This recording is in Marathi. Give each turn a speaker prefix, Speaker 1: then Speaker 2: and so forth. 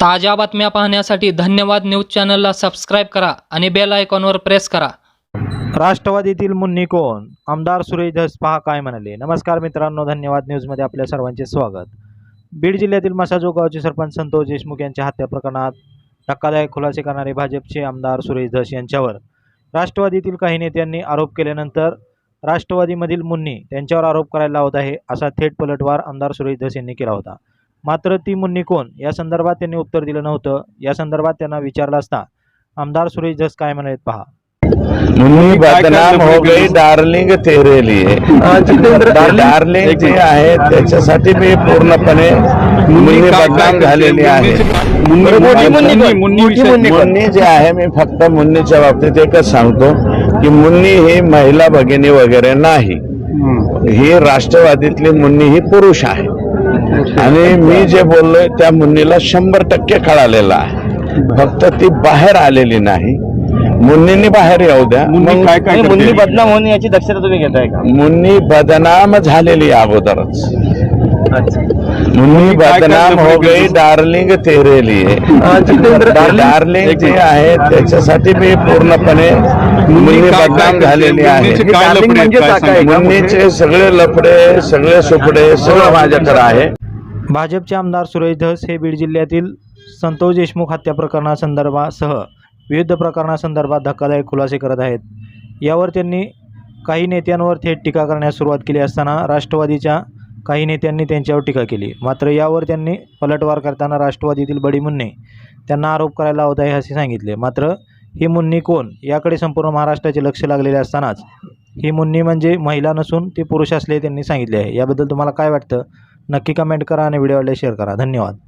Speaker 1: ताज्या बातम्या पाहण्यासाठी धन्यवाद न्यूज चॅनलला सबस्क्राईब करा आणि बेल आयकॉनवर प्रेस करा.
Speaker 2: राष्ट्रवादीतील मुन्नी कोण? आमदार सुरेश धस पहा काय म्हणाले? नमस्कार मित्रांनो धन्यवाद न्यूजमध्ये आपल्या सर्वांचे स्वागत. बीड जिल्ह्यातील मसाजो गावचे सरपंच संतोष देशमुख यांच्या हत्या प्रकरणात धक्कादायक खुलासे करणारे भाजपचे आमदार सुरेश धस यांच्यावर. राष्ट्रवादीतील काही नेत्यांनी आरोप केल्यानंतर राष्ट्रवादीमधील मुन्नी त्यांच्यावर आरोप करायला लावत आहे असा थेट पलटवार आमदार सुरेश धस यांनी केला होता. मात्र ती मुन्नी कोण? या संदर्भात त्यांनी उत्तर दिलं नव्हतं. या संदर्भात त्यांना विचारलं असता आमदार सुरेश धस काय म्हणालेत पहा.
Speaker 3: मुन्नी बदनाम हो गई डार्लिंग तेरे लिए डार्लिंग जे आहे त्याच्यासाठी मी पूर्णपणे मुन्नी बदनाम झालेली आहे. मुन्नी जे आहे मी फक्त मुन्नीच्या बाबतीत एकच सांगतो की मुन्नी ही महिला भगिनी वगैरे नाही. ही राष्ट्रवादीतली मुन्नी ही पुरुष आहे. आणि मी जे बोललोय त्या मुन्नीला शंभर टक्के कळालेलं आहे. फक्त ती बाहेर आलेली नाही. मुन्नींनी बाहेर येऊ द्या. मग
Speaker 4: काय काय मुन्नी बदनाम होणे याची दक्षता तुम्ही घेताय का?
Speaker 3: मुन्नी बदनाम झालेली आहे अगोदरच. मुन्नी
Speaker 4: काय
Speaker 3: बदनाम हो गई डार्लिंग तेरे लिए डार्लिंग जे आहे त्याच्यासाठी मी पूर्णपणे मुन्नी
Speaker 4: काय-
Speaker 3: बदनाम झालेली आहे.
Speaker 4: मुन्नीचे काय
Speaker 3: डार्लिंग
Speaker 4: लफडे आहेत?
Speaker 3: म्हणजे
Speaker 4: काय
Speaker 3: काय?
Speaker 4: सांगा?
Speaker 3: मुन्नीचे सगळे लफडे सगळे सुपडे सगळं माझ्याकडे आहे.
Speaker 2: भाजपचे आमदार सुरेश धस हे बीड जिल्ह्यातील संतोष देशमुख हत्या प्रकरणासंदर्भासह विविध प्रकरणासंदर्भात धक्कादायक खुलासे करत आहेत. यावर त्यांनी काही नेत्यांवर थेट टीका करण्यास सुरुवात केली असताना राष्ट्रवादीच्या काही नेत्यांनी त्यांच्यावर टीका केली. मात्र यावर त्यांनी पलटवार करताना राष्ट्रवादीतील बडी मुन्ने त्यांना आरोप करायला आवत आहे असे सांगितले. मात्र ही मुन्नी कोण याकडे संपूर्ण महाराष्ट्राचे लक्ष लागलेले असतानाच ही मुन्नी म्हणजे महिला नसून ती पुरुष असले त्यांनी सांगितले आहे. याबद्दल तुम्हाला काय वाटतं? नक्की कमेंट करा आणि व्हिडिओ आवडले शेअर करा. धन्यवाद.